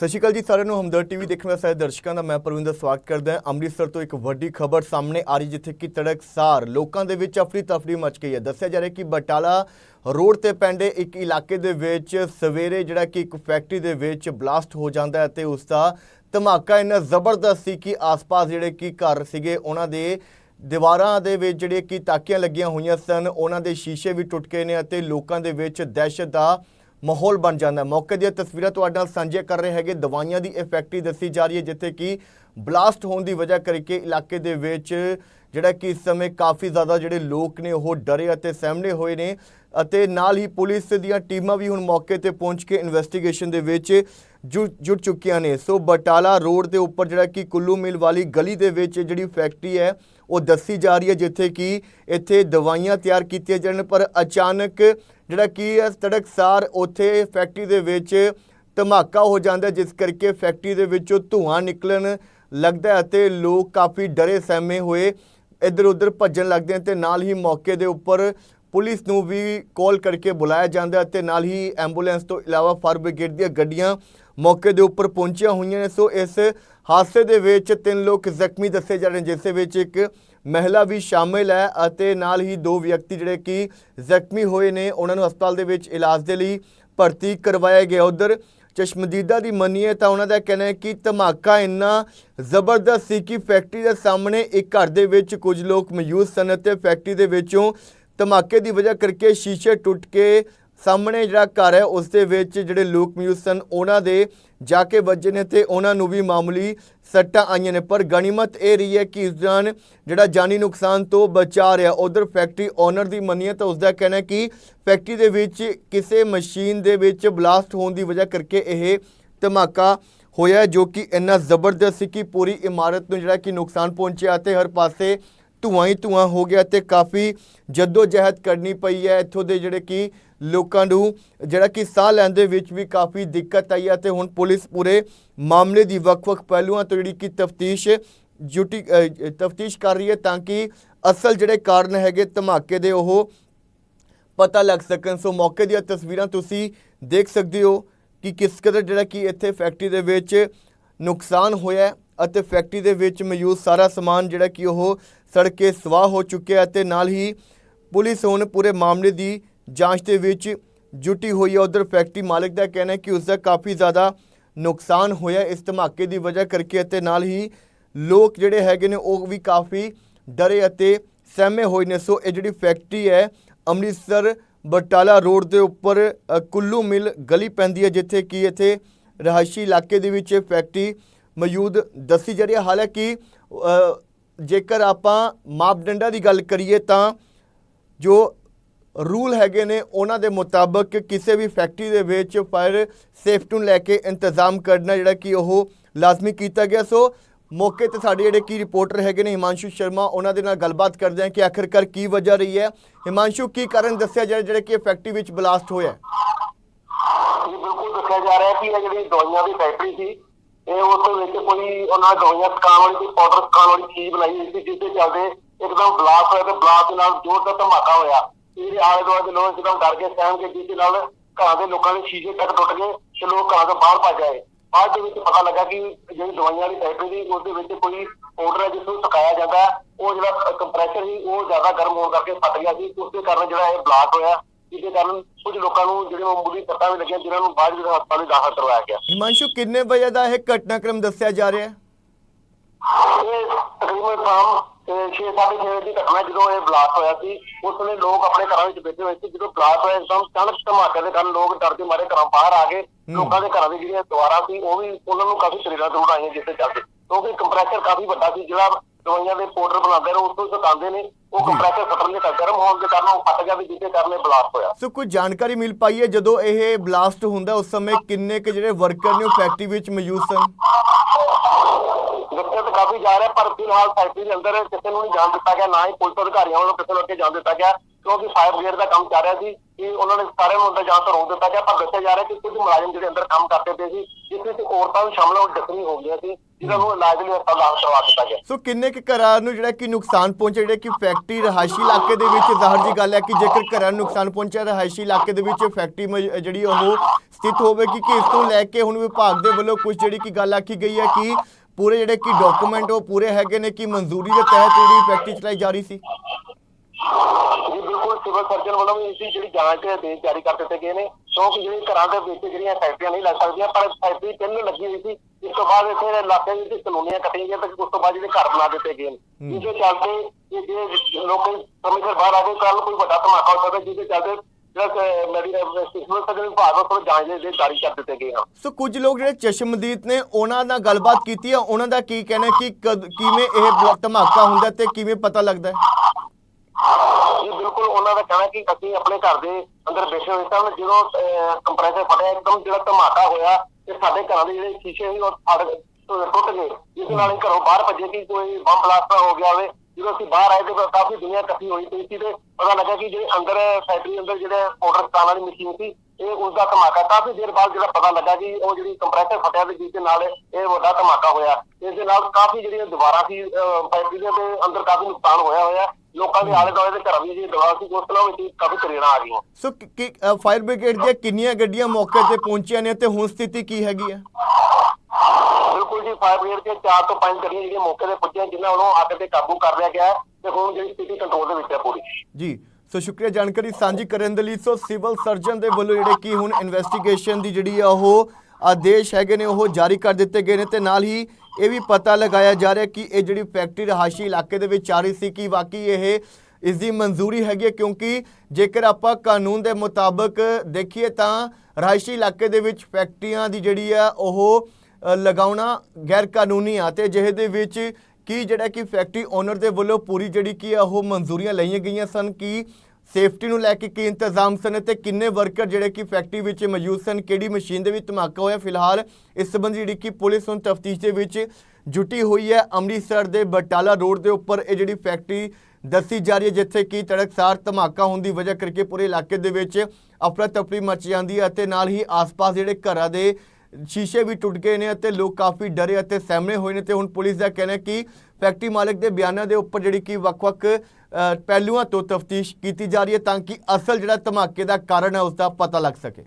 ਸਤਿ ਸ਼੍ਰੀ ਅਕਾਲ ਜੀ, ਸਾਰਿਆਂ ਨੂੰ ਹਮਦਰ ਟੀਵੀ ਦੇਖਣ ਵਾਲੇ ਸਾਰੇ ਦਰਸ਼ਕਾਂ ਦਾ ਮੈਂ ਪਰਵਿੰਦਰ ਸਵਾਗਤ ਕਰਦਾ ਹਾਂ। ਅੰਮ੍ਰਿਤਸਰ ਤੋਂ ਇੱਕ ਵੱਡੀ ਖਬਰ ਸਾਹਮਣੇ ਆ ਰਹੀ, ਜਿੱਥੇ ਕਿ ਤੜਕਸਾਰ ਲੋਕਾਂ ਦੇ ਵਿੱਚ ਅਫਰੀ ਤਫਰੀ ਮਚ ਗਈ ਹੈ। ਦੱਸਿਆ ਜਾ ਰਿਹਾ ਕਿ ਬਟਾਲਾ ਰੋਡ ਤੇ ਪੈਂਦੇ ਇੱਕ ਇਲਾਕੇ ਦੇ ਵਿੱਚ ਸਵੇਰੇ ਜਿਹੜਾ ਕਿ ਇੱਕ ਫੈਕਟਰੀ ਦੇ ਵਿੱਚ ਬਲਾਸਟ ਹੋ ਜਾਂਦਾ ਹੈ ਤੇ ਉਸ ਦਾ ਧਮਾਕਾ ਇੰਨਾ ਜ਼ਬਰਦਸਤ ਸੀ ਕਿ ਆਸ-ਪਾਸ ਜਿਹੜੇ ਕਿ ਘਰ ਸੀਗੇ, ਉਹਨਾਂ ਦੇ ਦੀਵਾਰਾਂ ਦੇ ਵਿੱਚ ਜਿਹੜੇ ਕਿ ਤਾਕੀਆਂ ਲੱਗੀਆਂ ਹੋਈਆਂ ਸਨ, ਉਹਨਾਂ ਦੇ ਸ਼ੀਸ਼ੇ ਵੀ ਟੁੱਟ ਗਏ ਨੇ ਅਤੇ ਲੋਕਾਂ ਦੇ ਵਿੱਚ ਦਹਿਸ਼ਤ ਦਾ ਮਾਹੌਲ ਬਣ ਜਾਂਦਾ ਹੈ। ਮੌਕੇ ਦੀਆਂ ਤਸਵੀਰਾਂ ਤੁਹਾਡੇ ਨਾਲ ਸਾਂਝੇ ਕਰ ਰਹੇ ਹੈਗੇ। ਦਵਾਈਆਂ ਦੀ ਇਹ ਫੈਕਟਰੀ ਦੱਸੀ ਜਾ ਰਹੀ ਹੈ, ਜਿੱਥੇ ਕਿ ਬਲਾਸਟ ਹੋਣ ਦੀ ਵਜ੍ਹਾ ਕਰਕੇ ਇਲਾਕੇ ਦੇ ਵਿੱਚ ਜਿਹੜਾ ਕਿ ਇਸ ਸਮੇਂ ਕਾਫੀ ਜ਼ਿਆਦਾ ਜਿਹੜੇ ਲੋਕ ਨੇ, ਉਹ ਡਰੇ ਅਤੇ ਸਹਿਮੇ ਹੋਏ ਨੇ ਅਤੇ ਨਾਲ ਹੀ ਪੁਲਿਸ ਦੀਆਂ ਟੀਮਾਂ ਵੀ ਹੁਣ ਮੌਕੇ ਤੇ ਪਹੁੰਚ ਕੇ ਇਨਵੈਸਟੀਗੇਸ਼ਨ ਦੇ ਵਿੱਚ ਜੁੜ ਜੁਟ ਚੁੱਕੀਆਂ ਨੇ। ਸੋ ਬਟਾਲਾ ਰੋਡ ਦੇ ਉੱਪਰ ਜਿਹੜਾ ਕਿ ਕੁੱਲੂ ਮਿਲ ਵਾਲੀ ਗਲੀ ਦੇ ਵਿੱਚ ਜਿਹੜੀ ਫੈਕਟਰੀ ਹੈ, ਉਹ ਦੱਸੀ ਜਾ ਰਹੀ ਹੈ, ਜਿੱਥੇ ਕਿ ਇੱਥੇ ਦਵਾਈਆਂ ਤਿਆਰ ਕੀਤੀਆਂ ਜਾਣ, ਪਰ ਅਚਾਨਕ ਜਿਹੜਾ ਕੀ ਹੈ ਤੜਕਸਾਰ ਉੱਥੇ ਫੈਕਟਰੀ ਦੇ ਵਿੱਚ ਧਮਾਕਾ ਹੋ ਜਾਂਦਾ ਜਿਸ ਕਰਕੇ ਫੈਕਟਰੀ ਦੇ ਵਿੱਚੋਂ ਧੂਆਂ ਨਿਕਲਣ ਲੱਗਦਾ ਅਤੇ ਲੋਕ ਕਾਫੀ ਡਰੇ ਸਹਿਮੇ ਹੋਏ ਇੱਧਰ ਉੱਧਰ ਭੱਜਣ ਲੱਗਦੇ ਹਨ ਤੇ ਨਾਲ ਹੀ ਮੌਕੇ ਦੇ ਉੱਪਰ ਪੁਲਿਸ ਨੂੰ ਵੀ ਕਾਲ ਕਰਕੇ ਬੁਲਾਇਆ ਜਾਂਦਾ ਅਤੇ ਨਾਲ ਹੀ ਐਂਬੂਲੈਂਸ ਤੋਂ ਇਲਾਵਾ ਫਾਇਰ ਬ੍ਰਿਗੇਡ ਦੀਆਂ ਗੱਡੀਆਂ ਮੌਕੇ ਦੇ ਉੱਪਰ ਪਹੁੰਚੀਆਂ ਹੋਈਆਂ ਨੇ। ਸੋ ਇਸ ਹਾਦਸੇ ਦੇ ਵਿੱਚ ਤਿੰਨ ਲੋਕ ਜ਼ਖਮੀ ਦੱਸੇ ਜਾ ਰਹੇ ਨੇ, ਜਿਸ ਦੇ ਵਿੱਚ ਇੱਕ ਮਹਿਲਾ ਵੀ ਸ਼ਾਮਿਲ ਹੈ ਅਤੇ ਨਾਲ ਹੀ ਦੋ ਵਿਅਕਤੀ ਜਿਹੜੇ ਕਿ ਜ਼ਖਮੀ ਹੋਏ ਨੇ, ਉਹਨਾਂ ਨੂੰ ਹਸਪਤਾਲ ਦੇ ਵਿੱਚ ਇਲਾਜ ਦੇ ਲਈ ਭਰਤੀ ਕਰਵਾਇਆ ਗਿਆ। ਉਧਰ ਚਸ਼ਮਦੀਦਾ ਦੀ ਮੰਨੀਏ ਤਾਂ ਉਹਨਾਂ ਦਾ ਕਹਿਣਾ ਹੈ ਕਿ ਧਮਾਕਾ ਇੰਨਾ ਜ਼ਬਰਦਸਤ ਸੀ ਕਿ ਫੈਕਟਰੀ ਦੇ ਸਾਹਮਣੇ ਇੱਕ ਘਰ ਦੇ ਵਿੱਚ ਕੁਝ ਲੋਕ ਮੌਜੂਦ ਸਨ ਅਤੇ ਫੈਕਟਰੀ ਦੇ ਵਿੱਚੋਂ ਧਮਾਕੇ ਦੀ ਵਜ੍ਹਾ ਕਰਕੇ ਸ਼ੀਸ਼ੇ ਟੁੱਟ ਕੇ ਸਾਹਮਣੇ ਜਿਹੜਾ ਘਰ ਹੈ, ਉਸ ਦੇ ਵਿੱਚ ਜਿਹੜੇ ਲੋਕ ਮੌਜੂਦ ਸਨ, ਉਹਨਾਂ ਦੇ ਜਾ ਕੇ ਵੱਜੇ ਨੇ ਤੇ ਉਹਨਾਂ ਨੂੰ ਵੀ ਮਾਮੂਲੀ ਸੱਟਾਂ ਆਈਆਂ ਨੇ। ਪਰ ਗਣੀਮਤ ਇਹ ਰਹੀ ਹੈ ਕਿ ਇਸ ਦੌਰਾਨ ਜਿਹੜਾ ਜਾਨੀ ਨੁਕਸਾਨ ਤੋਂ ਬਚਾ ਰਿਹਾ, ਉਧਰ ਫੈਕਟਰੀ ਓਨਰ ਦੀ ਮੰਨੀਏ ਤਾਂ ਉਸ ਦਾ ਕਹਿਣਾ ਹੈ ਕਿ ਫੈਕਟਰੀ ਦੇ ਵਿੱਚ ਕਿਸੇ ਮਸ਼ੀਨ ਦੇ ਵਿੱਚ ਬਲਾਸਟ ਹੋਣ ਦੀ ਵਜ੍ਹਾ ਕਰਕੇ ਇਹ ਧਮਾਕਾ ਹੋਇਆ ਜੋ ਕਿ ਇੰਨਾ ਜ਼ਬਰਦਸਤ ਸੀ ਕਿ ਪੂਰੀ ਇਮਾਰਤ ਨੂੰ ਜਿਹੜਾ ਕਿ ਨੁਕਸਾਨ ਪਹੁੰਚਿਆ ਤੇ ਹਰ ਪਾਸੇ ਧੂਆਂ ਹੀ ਧੂਆਂ ਹੋ ਗਿਆ ਤੇ ਕਾਫੀ ਜੱਦੋ ਜਹਿਦ ਕਰਨੀ ਪਈ ਹੈ। ਇੱਥੋਂ ਦੇ ਜਿਹੜੇ ਕਿ ਲੋਕਾਂ ਨੂੰ, ਜਿਹੜਾ ਕਿ ਸਾਹ ਲੈਣ ਦੇ ਵਿੱਚ ਵੀ ਕਾਫੀ ਦਿੱਕਤ ਆਈ ਹੈ ਤੇ ਹੁਣ ਪੁਲਿਸ ਪੂਰੇ ਮਾਮਲੇ ਦੀ ਵੱਖ-ਵੱਖ ਪਹਿਲੂਆਂ ਤੋਂ ਜਿਹੜੀ ਕਿ ਤਫਤੀਸ਼ ਜੁਟੀ ਤਫਤੀਸ਼ ਕਰ ਰਹੀ ਹੈ ਤਾਂ ਕਿ ਅਸਲ ਜਿਹੜੇ ਕਾਰਨ ਹੈਗੇ ਧਮਾਕੇ ਦੇ ਉਹ ਪਤਾ ਲੱਗ ਸਕਣ। ਸੋ ਮੌਕੇ ਦੀਆਂ ਤਸਵੀਰਾਂ ਤੁਸੀਂ ਦੇਖ ਸਕਦੇ ਹੋ ਕਿ ਕਿਸ ਕਦਰ ਜਿਹੜਾ ਕਿ ਇੱਥੇ ਫੈਕਟਰੀ ਦੇ ਵਿੱਚ ਨੁਕਸਾਨ ਹੋਇਆ ਅਤੇ ਫੈਕਟਰੀ ਦੇ ਵਿੱਚ ਮੌਜੂਦ ਸਾਰਾ ਸਮਾਨ ਜਿਹੜਾ ਕਿ ਉਹ ਸੜ ਕੇ ਸਵਾਹ ਹੋ ਚੁੱਕਿਆ ਅਤੇ ਨਾਲ ਹੀ ਪੁਲਿਸ ਹੁਣ ਪੂਰੇ ਮਾਮਲੇ ਦੀ ਜਾਂਚ ਦੇ ਵਿੱਚ ਜੁਟੀ ਹੋਈ ਹੈ। ਉਧਰ ਫੈਕਟਰੀ ਮਾਲਕ ਦਾ ਕਹਿਣਾ ਹੈ ਕਿ ਉਸ ਦਾ ਕਾਫੀ ਜ਼ਿਆਦਾ ਨੁਕਸਾਨ ਹੋਇਆ ਇਸ ਧਮਾਕੇ ਦੀ ਵਜ੍ਹਾ ਕਰਕੇ ਅਤੇ ਨਾਲ ਹੀ ਲੋਕ ਜਿਹੜੇ ਹੈਗੇ ਨੇ, ਉਹ ਵੀ ਕਾਫੀ ਡਰੇ ਅਤੇ ਸਹਿਮੇ ਹੋਏ ਨੇ। ਸੋ ਇਹ ਜਿਹੜੀ ਫੈਕਟਰੀ ਹੈ, ਅੰਮ੍ਰਿਤਸਰ ਬਟਾਲਾ ਰੋਡ ਦੇ ਉੱਪਰ ਕੁੱਲੂ ਮਿਲ ਗਲੀ ਪੈਂਦੀ ਹੈ, ਜਿੱਥੇ ਕਿ ਇੱਥੇ ਰਹਾਇਸ਼ੀ ਇਲਾਕੇ ਦੇ ਵਿੱਚ ਇਹ ਫੈਕਟਰੀ ਮੌਜੂਦ ਦੱਸੀ ਜਾ ਰਹੀ ਹੈ। ਹਾਲਾਂਕਿ ਜੇਕਰ ਆਪਾਂ ਮਾਪਦੰਡਾਂ ਦੀ ਗੱਲ ਕਰੀਏ ਤਾਂ ਜੋ ਰੂਲ ਹੈਗੇ ਨੇ ਉਹਨਾਂ ਦੇ ਮੁਤਾਬਕ ਕਿਸੇ ਵੀ ਫੈਕਟਰੀ ਦੇ ਵਿੱਚ ਫਾਇਰ ਸੇਫਟੀ ਨੂੰ ਲੈ ਕੇ ਇੰਤਜ਼ਾਮ ਕਰਨਾ ਜਿਹੜਾ ਕਿ ਉਹ ਲਾਜ਼ਮੀ ਕੀਤਾ ਗਿਆ। ਸੋ ਮੌਕੇ ਤੇ ਸਾਡੇ ਜਿਹੜੇ ਕੀ ਰਿਪੋਰਟਰ ਹੈਗੇ ਨੇ ਹਿਮਾਂਸ਼ੂ ਸ਼ਰਮਾ, ਉਹਨਾਂ ਦੇ ਨਾਲ ਗੱਲਬਾਤ ਕਰਦੇ ਹਾਂ ਕਿ ਆਖਿਰਕਾਰ ਕੀ ਵਜ੍ਹਾ ਰਹੀ ਹੈ। ਹਿਮਾਂਸ਼ੂ, ਕੀ ਕਾਰਨ ਦੱਸਿਆ ਜਾ ਜਿਹੜਾ ਕਿ ਫੈਕਟਰੀ ਵਿੱਚ ਬਲਾਸਟ ਹੋਇਆ ਇਹ ਬਿਲਕੁਲ ਦੱਸਿਆ ਜਾ ਰਿਹਾ ਕਿ ਇਹ ਜਿਹੜੀ ਦਵਾਈਆਂ ਦੀ ਫੈਕਟਰੀ ਸੀ, ਇਹ ਉਸ ਦੇ ਵਿੱਚ ਕੋਈ ਉਹਨਾਂ ਦਵਾਈਆਂ ਸਕਾਉਣ ਵਾਲੀ, ਕੋਈ ਪਾਊਡਰ ਸਕਾਉਣ ਵਾਲੀ ਚੀਜ਼ ਬਣਾਈ ਹੋਈ ਸੀ, ਜਿਸ ਦੇ ਚੱਲਦੇ ਇੱਕਦਮ ਬਲਾਸਟ ਹੋਇਆ ਤੇ ਬਲਾਸਟ ਨਾਲ ਜ਼ੋਰ ਦਾ ਧਮਾਕਾ ਹੋਇਆ। ਇਹਦੇ ਆਲੇ ਦੁਆਲੇ ਦੇ ਲੋਕ ਇੱਕਦਮ ਡਰ ਕੇ ਸਹਿਮ ਕੇ ਜਿਸ ਨਾਲ ਘਰਾਂ ਦੇ ਲੋਕਾਂ ਦੇ ਸ਼ੀਸ਼ੇ ਤੱਕ ਟੁੱਟ ਗਏ ਤੇ ਲੋਕ ਘਰਾਂ ਤੋਂ ਬਾਹਰ ਭੱਜ ਆਏ। ਬਾਅਦ ਦੇ ਵਿੱਚ ਪਤਾ ਲੱਗਾ ਕਿ ਜਿਹੜੀ ਦਵਾਈਆਂ ਦੀ ਫੈਕਟਰੀ ਸੀ ਉਸ ਦੇ ਵਿੱਚ ਕੋਈ ਪਾਊਡਰ ਹੈ ਜਿਸ ਨੂੰ ਸੁਕਾਇਆ ਜਾਂਦਾ ਉਹ ਜਿਹੜਾ ਕੰਪਰੈਸਰ ਸੀ ਉਹ ਜ਼ਿਆਦਾ ਗਰਮ ਹੋਣ ਕਰਕੇ ਫਟ ਗਿਆ ਸੀ। ਉਸ ਦੇ ਕਾਰਨ ਜਿਹੜਾ ਇਹ ਬਲਾਸਟ ਹੋਇਆ ਜਿਹਦੇ ਕਾਰਨ ਕੁਝ ਲੋਕਾਂ ਨੂੰ ਜਿਹੜੇ ਮਾਮੂਲੀ ਸੱਟਾਂ ਵੀ ਲੱਗੀਆਂ ਜਿਨ੍ਹਾਂ ਨੂੰ ਬਾਅਦ ਵਿੱਚ ਹਸਪਤਾਲ ਵਿੱਚ ਦਾਖਲ ਕਰਵਾਇਆ ਗਿਆ। ਹਿਮਾਂਸ਼ੂ ਕਿੰਨੇ ਵਜੇ ਦਾ ਇਹ ਘਟਨਾਕ੍ਰਮ ਦੱਸਿਆ ਜਾ ਰਿਹਾ? ਹੈ ਇਹ ਤਕਰੀਬਨ ਸ਼ਾਮ 6:30 ਵਜੇ ਦੀ ਘਟਨਾ ਜਦੋਂ ਇਹ ਬਲਾਸਟ ਹੋਇਆ ਸੀ ਉਸ ਵੇਲੇ ਲੋਕ ਆਪਣੇ ਘਰਾਂ ਵਿੱਚ ਬੈਠੇ ਹੋਏ ਸੀ। ਜਦੋਂ ਬਲਾਸਟ ਹੋਇਆ ਇੱਕਦਮ ਅਚਾਨਕ ਧਮਾਕੇ ਦੇ ਕਾਰਨ ਲੋਕ ਡਰਦੇ ਮਾਰੇ ਘਰਾਂ ਬਾਹਰ ਆ ਗਏ। ਲੋਕਾਂ ਦੇ ਘਰਾਂ ਦੀ ਜਿਹੜੀਆਂ ਦੁਆਰਾਂ ਸੀ ਉਹ ਵੀ ਉਹਨਾਂ ਨੂੰ ਕਾਫੀ ਸਰੀਰਾਂ ਜ਼ਰੂਰ ਆਈਆਂ ਤੇ ਚੱਲਦੇ ਕਿਉਂਕਿ ਕੰਪਰੈਸਰ ਕਾਫੀ ਵੱਡਾ ਸੀ ਜਿਹੜਾ ਦਵਾਈਆਂ ਦੇ ਪਾਊਡਰ ਬਣਾਉਂਦੇ ਨੇ ਉਸ ਤੋਂ ਸੁਕਾਉਂਦੇ ਨੇ। ਉਹ ਕੰਪਰੈਸਰ ਫਟਣ ਦੇ ਕਾਰਨ ਗਰਮ ਹੋਣ ਦੇ ਕਾਰਨ ਉਹ ਫਟ ਗਿਆ ਵੀ ਜਿਸ ਦੇ ਕਾਰਨ ਇਹ ਬਲਾਸਟ ਹੋਇਆ। ਸੋ ਕੋਈ ਜਾਣਕਾਰੀ ਮਿਲ ਪਾਈ ਹੈ ਜਦੋਂ ਇਹ ਬਲਾਸਟ ਹੁੰਦਾ ਉਸ ਸਮੇਂ ਕਿੰਨੇ ਕੁ ਜਿਹੜੇ ਵਰਕਰ ਨੇ ਉਹ ਫੈਕਟਰੀ ਵਿੱਚ ਮੌਜੂਦ ਸਨ? ਕਾਫੀ ਜਾ ਰਿਹਾ, ਪਰ ਫਿਲਹਾਲ ਫੈਕਟਰੀ ਦੇ ਅੰਦਰ ਕਿਸੇ ਨੂੰ ਨਹੀਂ ਜਾਣ ਦਿੱਤਾ ਗਿਆ, ਨਾ ਹੀ ਪੁਲਿਸ ਅਧਿਕਾਰੀਆਂ ਵੱਲੋਂ ਕਿਸੇ ਨੂੰ ਅੱਗੇ ਜਾਣ ਦਿੱਤਾ ਗਿਆ, ਕਿਉਂਕਿ ਫਾਇਰ ਬ੍ਰਿਗੇਡ ਦਾ ਕੰਮ ਚੱਲ ਰਿਹਾ ਸੀ ਕਿ ਉਹਨਾਂ ਨੇ ਸਾਰਿਆਂ ਨੂੰ ਅੰਦਰ ਜਾਣ ਤੋਂ ਰੋਕ ਦਿੱਤਾ ਗਿਆ, ਪਰ ਦੱਸਿਆ ਜਾ ਰਿਹਾ ਕਿ ਕੁਝ ਮੁਲਾਜ਼ਮ ਜਿਹੜੇ ਅੰਦਰ ਕੰਮ ਕਰਦੇ ਪਏ ਸੀ, ਜਿਸ ਵਿੱਚ ਔਰਤਾਂ ਵੀ ਸ਼ਾਮਲ ਹੋ ਜ਼ਖਮੀ ਹੋ ਗਈਆਂ ਸੀ, ਜਿਨ੍ਹਾਂ ਨੂੰ ਇਲਾਜ ਲਈ ਹਸਪਤਾਲ ਕਰਵਾ ਦਿੱਤਾ ਗਿਆ। ਸੋ ਕਿੰਨੇ ਕੁ ਘਰਾਂ ਨੂੰ ਜਿਹੜਾ ਕਿ ਨੁਕਸਾਨ ਪਹੁੰਚਿਆ, ਜਿਹੜਾ ਕਿ ਫੈਕਟਰੀ ਰਹਾਇਸ਼ੀ ਇਲਾਕੇ ਦੇ ਵਿੱਚ, ਜ਼ਾਹਰ ਜੀ ਗੱਲ ਹੈ ਕਿ ਜੇਕਰ ਘਰਾਂ ਨੂੰ ਨੁਕਸਾਨ ਪਹੁੰਚਿਆ, ਰਹਾਇਸ਼ੀ ਇਲਾਕੇ ਦੇ ਵਿੱਚ ਫੈਕਟਰੀ ਜਿਹੜੀ ਉਹ ਸਥਿਤ ਹੋਵੇਗੀ ਕਿ ਇਸ ਤੋਂ ਲੈ ਕੇ ਹੁਣ ਵਿਭਾਗ ਦੇ ਵੱਲੋਂ ਕੁਝ ਜਿਹੜੀ ਕਿ ਗੱਲ ਆਖੀ ਗਈ ਹੈ ਕਿ ਪੂਰੇ ਜਿਹੜੇ ਕਿ ਡਾਕੂਮੈਂਟ ਉਹ ਪੂਰੇ ਹੈਗੇ ਨੇ ਕਿ ਮਨਜ਼ੂਰੀ ਦੇ ਤਹਿਤ ਜਿਹੜੀ ਫੈਕਟਰੀ ਚਲਾਈ ਜਾ ਰਹੀ ਸੀ? ਜੀ ਬਿਲਕੁਲ ਸਿਵਲ ਸਰਜਨ ਵੱਲੋਂ ਵੀ ਇਸਦੀ ਜਿਹੜੀ ਜਾਂਚ ਦੇ ਆਦੇਸ਼ ਜਾਰੀ ਕਰ ਦਿੱਤੇ ਗਏ ਨੇ। ਕਿਉਂਕਿ ਜਿਹੜੇ ਘਰਾਂ ਦੇ ਵਿੱਚ ਜਿਹੜੀਆਂ ਫੈਕਟਰੀਆਂ ਨਹੀਂ ਲੱਗ ਸਕਦੀਆਂ ਪਰ ਫੈਕਟਰੀ ਪਹਿਲਾਂ ਲੱਗੀ ਹੋਈ ਸੀ। ਇਸ ਤੋਂ ਬਾਅਦ ਇੱਥੇ ਇਲਾਕੇ ਵਿੱਚ ਕਲੋਨੀਆਂ ਕੱਟੀਆਂ ਗਈਆਂ ਤੇ ਉਸ ਤੋਂ ਬਾਅਦ ਜਿਹੜੇ ਘਰ ਬਣਾ ਦਿੱਤੇ ਗਏ ਨੇ। ਜਿਹਦੇ ਚੱਲਦੇ ਇਹ ਜੇ ਲੋਕ ਸਮੇਂ ਬਾਹਰ ਆ ਗਏ ਕੱਲ ਕੋਈ ਵੱਡਾ ਧਮਾਕਾ ਹੋ ਸਕਦਾ ਜਿਹਦੇ ਚੱਲਦੇ ਹਨ ਸੋ ਕੁਝ ਲੋਕ ਜਿਹੜੇ ਚਸ਼ਮਦੀਦ ਨੇ ਉਹਨਾਂ ਨਾਲ ਗੱਲਬਾਤ ਕੀਤੀ ਹੈ ਉਹਨਾਂ ਦਾ ਕੀ ਕਹਿਣਾ ਕਿ ਕਿਵੇਂ ਇਹ ਧਮਾਕਾ ਹੁੰਦਾ ਤੇ ਕਿਵੇਂ ਪਤਾ ਲੱਗਦਾ ਜੀ ਬਿਲਕੁਲ ਉਹਨਾਂ ਦਾ ਕਹਿਣਾ ਕਿ ਅਸੀਂ ਆਪਣੇ ਘਰ ਦੇ ਅੰਦਰ ਬੈਠੇ ਹੋਏ ਸਨ ਜਦੋਂ ਕੰਪਰੈਸਰ ਫਟਿਆ ਇੱਕਦਮ ਜਿਹੜਾ ਧਮਾਕਾ ਹੋਇਆ ਤੇ ਸਾਡੇ ਘਰਾਂ ਦੇ ਜਿਹੜੇ ਸ਼ੀਸ਼ੇ ਸੀ ਉਹ ਟੁੱਟ ਗਏ। ਜਿਸ ਨਾਲ ਘਰੋਂ ਬਾਹਰ ਭੱਜੇ ਕਿ ਕੋਈ ਬੰਬ ਬਲਾਸਟ ਹੋ ਗਿਆ ਹੋਵੇ ਜਦੋਂ ਅਸੀਂ ਬਾਹਰ ਆਏ ਤੇ ਕਾਫੀ ਦੁਨੀਆ ਇਕੱਠੀ ਹੋਈ ਪਈ ਸੀ ਤੇ ਪਤਾ ਲੱਗਾ ਕਿ ਜਿਹੜੇ ਅੰਦਰ ਫੈਕਟਰੀ ਅੰਦਰ ਜਿਹੜੇ ਪਾਊਡਰ ਸਟਾਨ ਵਾਲੀ ਮਸ਼ੀਨ ਸੀ, ਇਹ ਉਸ ਦਾ ਧਮਾਕਾ ਕਾਫੀ ਦੇਰ ਬਾਅਦ ਜਿਹੜਾ ਪਤਾ ਲੱਗਾ ਕਿ ਉਹ ਜਿਹੜੀ ਕੰਪਰੈਸਰ ਫਟਿਆ ਤੇ ਜਿਸ ਦੇ ਨਾਲ ਇਹ ਵੱਡਾ ਧਮਾਕਾ ਹੋਇਆ। ਇਸ ਦੇ ਨਾਲ ਕਾਫੀ ਜਿਹੜੀਆਂ ਦੀਵਾਰਾਂ ਸੀ ਫੈਕਟਰੀ ਦੇ ਅੰਦਰ ਕਾਫੀ ਨੁਕਸਾਨ ਹੋਇਆ ਹੋਇਆ। ਲੋਕਾਂ ਦੇ ਆਲੇ ਦੁਆਲੇ ਦੇ ਘਰਾਂ ਦੀ ਜਿਹੜੀ ਦੀਵਾਰ ਸੀ, ਉਸ ਤਰ੍ਹਾਂ ਵਿੱਚ ਕਾਫੀ ਕਰੇਣਾ ਆ ਗਈਆਂ। ਸੋ ਫਾਇਰ ਬ੍ਰਿਗੇਡ ਦੀਆਂ ਕਿੰਨੀਆਂ ਗੱਡੀਆਂ ਮੌਕੇ ਤੇ ਪਹੁੰਚੀਆਂ ਨੇ ਤੇ ਹੁਣ ਸਥਿਤੀ ਕੀ ਹੈਗੀ ਆ? ਬਿਲਕੁਲ ਜੀ ਫਾਇਰ ਬ੍ਰਿਗੇਡ ਦੇ 4 ਤੋਂ 5 ਗੱਡੀਆਂ ਜਿਹੜੀਆਂ ਮੌਕੇ ਤੇ ਪਹੁੰਚੀਆਂ ਜਿਨ੍ਹਾਂ ਵੱਲੋਂ ਅੱਗ ਤੇ ਕਾਬੂ ਕਰ ਲਿਆ ਗਿਆ ਤੇ ਹੁਣ ਜਿਹੜੀ ਸਥਿਤੀ ਕੰਟਰੋਲ ਦੇ ਵਿੱਚ ਹੈ ਪੂਰੀ। ਜੀ, ਸੋ ਸ਼ੁਕਰੀਆ ਜਾਣਕਾਰੀ ਸਾਂਝੀ ਕਰਨ ਦੇ ਲਈ। ਸੋ ਸਿਵਲ ਸਰਜਨ ਦੇ ਵੱਲੋਂ ਜਿਹੜੇ ਕੀ ਹੁਣ ਇਨਵੈਸਟੀਗੇਸ਼ਨ ਦੀ ਜਿਹੜੀ ਆ ਉਹ ਆਦੇਸ਼ ਹੈਗੇ ਨੇ, ਉਹ ਜਾਰੀ ਕਰ ਦਿੱਤੇ ਗਏ ਨੇ ਤੇ ਨਾਲ ਹੀ ਇਹ ਵੀ ਪਤਾ ਲਗਾਇਆ ਜਾ ਰਿਹਾ ਕਿ ਇਹ ਜਿਹੜੀ ਫੈਕਟਰੀ ਰਹਾਇਸ਼ੀ ਇਲਾਕੇ ਦੇ ਵਿੱਚ ਆ ਰਹੀ ਸੀ ਕਿ ਵਾਕਈ ਇਹ ਇਸ ਦੀ ਮਨਜ਼ੂਰੀ ਹੈਗੀ ਹੈ ਕਿਉਂਕਿ ਜੇਕਰ ਆਪਾਂ ਕਾਨੂੰਨ ਦੇ ਮੁਤਾਬਕ ਦੇਖੀਏ ਤਾਂ ਰਹਾਇਸ਼ੀ ਇਲਾਕੇ ਦੇ ਵਿੱਚ ਫੈਕਟਰੀਆਂ ਦੀ ਜਿਹੜੀ ਆ ਉਹ ਲਗਾਉਣਾ ਗੈਰ ਕਾਨੂੰਨੀ ਆ ਤੇ ਜਿਹੇ ਦੇ ਵਿੱਚ ਕੀ ਜਿਹੜਾ ਕਿ ਫੈਕਟਰੀ ਓਨਰ ਦੇ ਵੱਲੋਂ ਪੂਰੀ ਜਿਹੜੀ ਕੀ ਆ ਉਹ ਮਨਜ਼ੂਰੀਆਂ ਲਈਆਂ ਗਈਆਂ ਸਨ, ਕਿ ਸੇਫਟੀ ਨੂੰ ਲੈ ਕੇ ਕੀ ਇੰਤਜ਼ਾਮ ਸਨ ਤੇ ਕਿੰਨੇ ਵਰਕਰ ਜਿਹੜੇ ਕਿ ਫੈਕਟਰੀ ਵਿੱਚ ਮੌਜੂਦ ਸਨ, ਕਿਹੜੀ ਮਸ਼ੀਨ ਦੇ ਵਿੱਚ ਧਮਾਕਾ ਹੋਇਆ। ਫਿਲਹਾਲ ਇਸ ਸੰਬੰਧੀ ਜਿਹੜੀ ਕਿ ਪੁਲਿਸ ਹੁਣ ਤਫਤੀਸ਼ ਦੇ ਵਿੱਚ ਜੁਟੀ ਹੋਈ ਹੈ। ਅੰਮ੍ਰਿਤਸਰ ਦੇ ਬਟਾਲਾ ਰੋਡ ਦੇ ਉੱਪਰ ਇਹ ਜਿਹੜੀ ਫੈਕਟਰੀ ਦੱਸੀ ਜਾ ਰਹੀ ਹੈ, ਜਿੱਥੇ ਕਿ ਤੜਕਸਾਰ ਧਮਾਕਾ ਹੋਣ ਦੀ ਵਜ੍ਹਾ ਕਰਕੇ ਪੂਰੇ ਇਲਾਕੇ ਦੇ ਵਿੱਚ ਅਫਰਾ ਤਫਰੀ ਮਚ ਜਾਂਦੀ ਹੈ ਅਤੇ ਨਾਲ ਹੀ ਆਸ-ਪਾਸ ਜਿਹੜੇ ਘਰਾਂ ਦੇ ਸ਼ੀਸ਼ੇ ਵੀ ਟੁੱਟ ਗਏ ਨੇ ਅਤੇ ਲੋਕ ਕਾਫੀ ਡਰੇ ਅਤੇ ਸਹਿਮੇ ਹੋਏ ਨੇ ਤੇ ਹੁਣ ਪੁਲਿਸ ਦਾ ਕਹਿਣਾ ਹੈ ਕਿ ਫੈਕਟਰੀ ਮਾਲਕ ਦੇ ਬਿਆਨਾਂ ਦੇ ਉੱਪਰ ਜਿਹੜੀ ਕਿ ਵੱਖ-ਵੱਖ ਪਹਿਲੂਆਂ ਤੋਂ ਤਫਤੀਸ਼ ਕੀਤੀ ਜਾ ਰਹੀ ਹੈ ਤਾਂ ਕਿ ਅਸਲ ਜਿਹੜਾ ਧਮਾਕੇ ਦਾ ਕਾਰਨ ਹੈ ਉਸ ਦਾ ਪਤਾ ਲੱਗ ਸਕੇ।